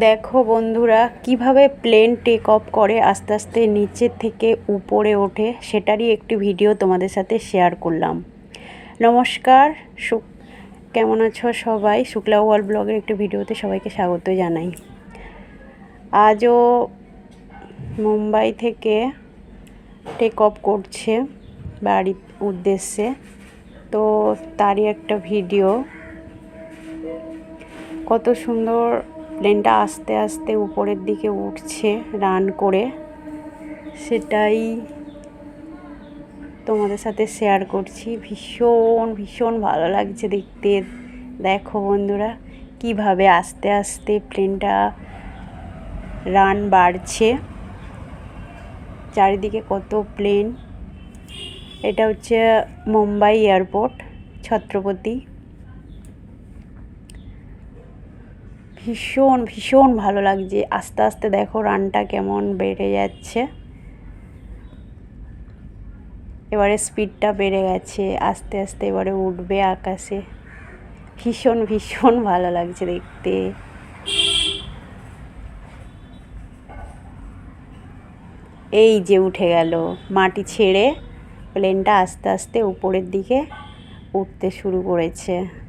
দেখো বন্ধুরা, কীভাবে প্লেন টেক অফ করে আস্তে আস্তে নিচের থেকে উপরে ওঠে সেটারই একটি ভিডিও তোমাদের সাথে শেয়ার করলাম। নমস্কার সুখ কেমন আছো সবাই? শুক্লা ওয়ার্ল্ড ব্লগের একটি ভিডিওতে সবাইকে স্বাগত জানাই। আজও মুম্বাই থেকে টেক অফ করছে বাড়ির উদ্দেশ্যে। তো তারই একটা ভিডিও কত সুন্দর প্লেনটা আস্তে আস্তে উপরের দিকে উঠছে, রান করে। সেটাই তোমাদের সাথে শেয়ার করছি। ভীষণ ভীষণ ভালো লাগছে দেখতে। দেখো বন্ধুরা, কীভাবে আস্তে আস্তে প্লেনটা রান বাড়ছে। চারিদিকে কত প্লেন। এটা হচ্ছে মুম্বাই এয়ারপোর্ট, ছত্রপতি। ভীষণ ভীষণ ভালো লাগছে। আস্তে আস্তে দেখো রানটা কেমন বেড়ে যাচ্ছে। এবারে স্পিডটা বেড়ে গেছে। আস্তে আস্তে এবারে উঠবে আকাশে। ভীষণ ভীষণ ভালো লাগছে দেখতে। এই যে উঠে গেল মাটি ছেড়ে। প্লেনটা আস্তে আস্তে উপরের দিকে উঠতে শুরু করেছে।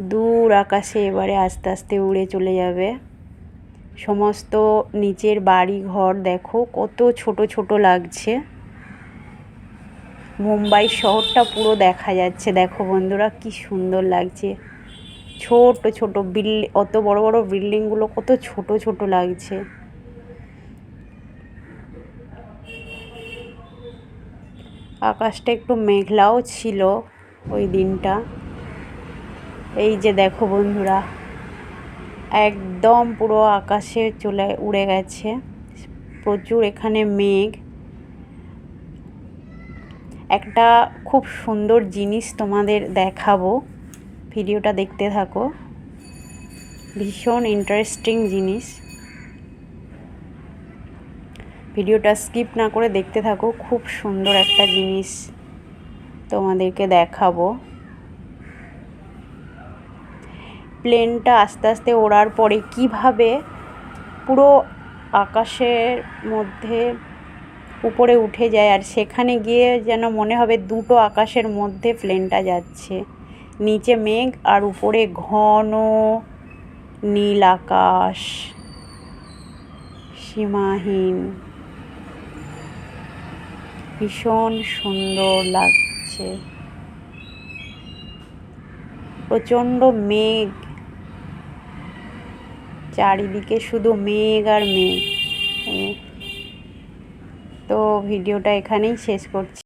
দূর আকাশে এবারে আস্তে আস্তে উড়ে চলে যাবে। সমস্ত নিচের বাড়ি ঘর দেখো, কত ছোট ছোট লাগছে। মুম্বাই শহরটা পুরো দেখা যাচ্ছে। দেখো বন্ধুরা, কি সুন্দর লাগছে। ছোট ছোট বিল, অত বড় বড় বিল্ডিংগুলো কত ছোট ছোট লাগছে। আকাশটা একটু মেঘলাও ছিল ওই দিনটা। এই যে দেখো বন্ধুরা, একদম পুরো আকাশে চলে, উড়ে গেছে। প্রচুর এখানে মেঘ। একটা খুব সুন্দর জিনিস তোমাদের দেখাবো। ভিডিওটা দেখতে থাকো। ভীষণ ইন্টারেস্টিং জিনিস। ভিডিওটা স্কিপ না করে দেখতে থাকো। খুব সুন্দর একটা জিনিস তোমাদেরকে দেখাবো। প্লেনটা আস্তে আস্তে ওড়ার পরে কীভাবে পুরো আকাশের মধ্যে উপরে উঠে যায় আর সেখানে গিয়ে যেন মনে হবে দুটো আকাশের মধ্যে প্লেনটা যাচ্ছে। নিচে মেঘ আর উপরে ঘন নীল আকাশ। সীমাহীন। ভীষণ সুন্দর লাগছে। প্রচণ্ড মেঘ। চারিদিকে শুধু মেঘ আর মেঘ। তো ভিডিওটা এখানেই শেষ করছি।